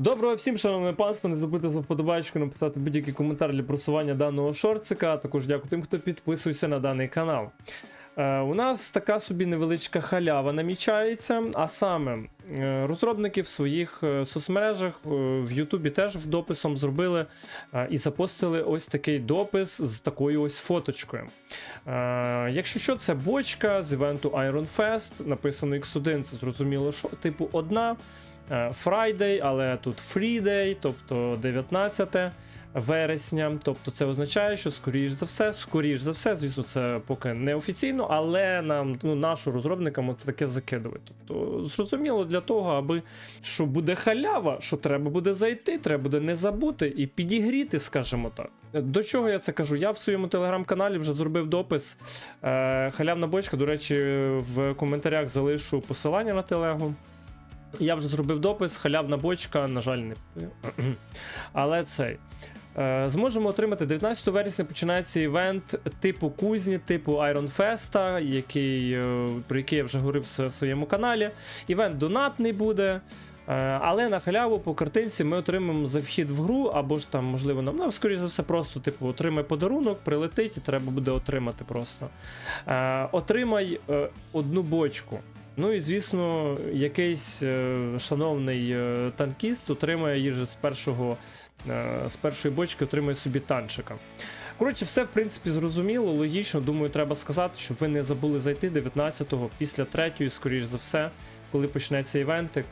Доброго всім, шановне панство. Не забудьте за вподобайку написати будь-який коментар для просування даного шортика. а Також дякую тим, хто підписується на даний канал. Е, у нас така собі невеличка халява намічається. А саме, е, розробники в своїх е, соцмережах в Ютубі теж в дописом зробили і запостили ось такий допис з такою ось фоточкою. Якщо що, це бочка з івенту Iron Fest, написано X1, це зрозуміло, що типу одна. Friday, але тут Freeday, тобто 19 вересня. Тобто це означає, що скоріш за все, скоріш за все, звісно, це поки не офіційно, але нам, ну, нашу розробникам це таке закидують. Тобто, зрозуміло для того, аби що буде халява, що треба буде зайти, треба буде не забути і підігріти, скажімо так. До чого я це кажу? Я в своєму телеграм-каналі вже зробив допис. Е, халявна бочка. До речі, в коментарях залишу посилання на телегу. Я вже зробив допис, халявна бочка, на жаль, не. Але цей. Е, Зможемо отримати 19 вересня починається івент типу кузні, типу Iron Fest, який, е, про який я вже говорив в своєму каналі. Івент донатний буде. е, Але на халяву по картинці ми отримаємо за вхід в гру, або ж там, можливо, нам, ну, скоріш за все, просто, типу, отримай подарунок, прилетить, і треба буде отримати просто. Отримай одну бочку. Ну і звісно, якийсь е, шановний е, танкіст отримає їжу з першого е, з першої бочки, отримує собі танчика. Коротше, все в принципі зрозуміло, логічно. Думаю, треба сказати, щоб ви не забули зайти 19-го після третьої, скоріш за все, коли почнеться івентик.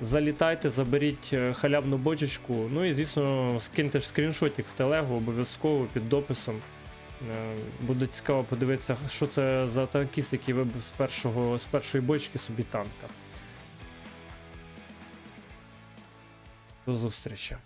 Залітайте, заберіть халявну бочечку. Ну і звісно, скиньте ж скріншотик в телегу обов'язково під дописом. Е, Буде цікаво подивитися, що це за танкіст, який вибив з, першого, з першої бочки собі танка. До зустрічі.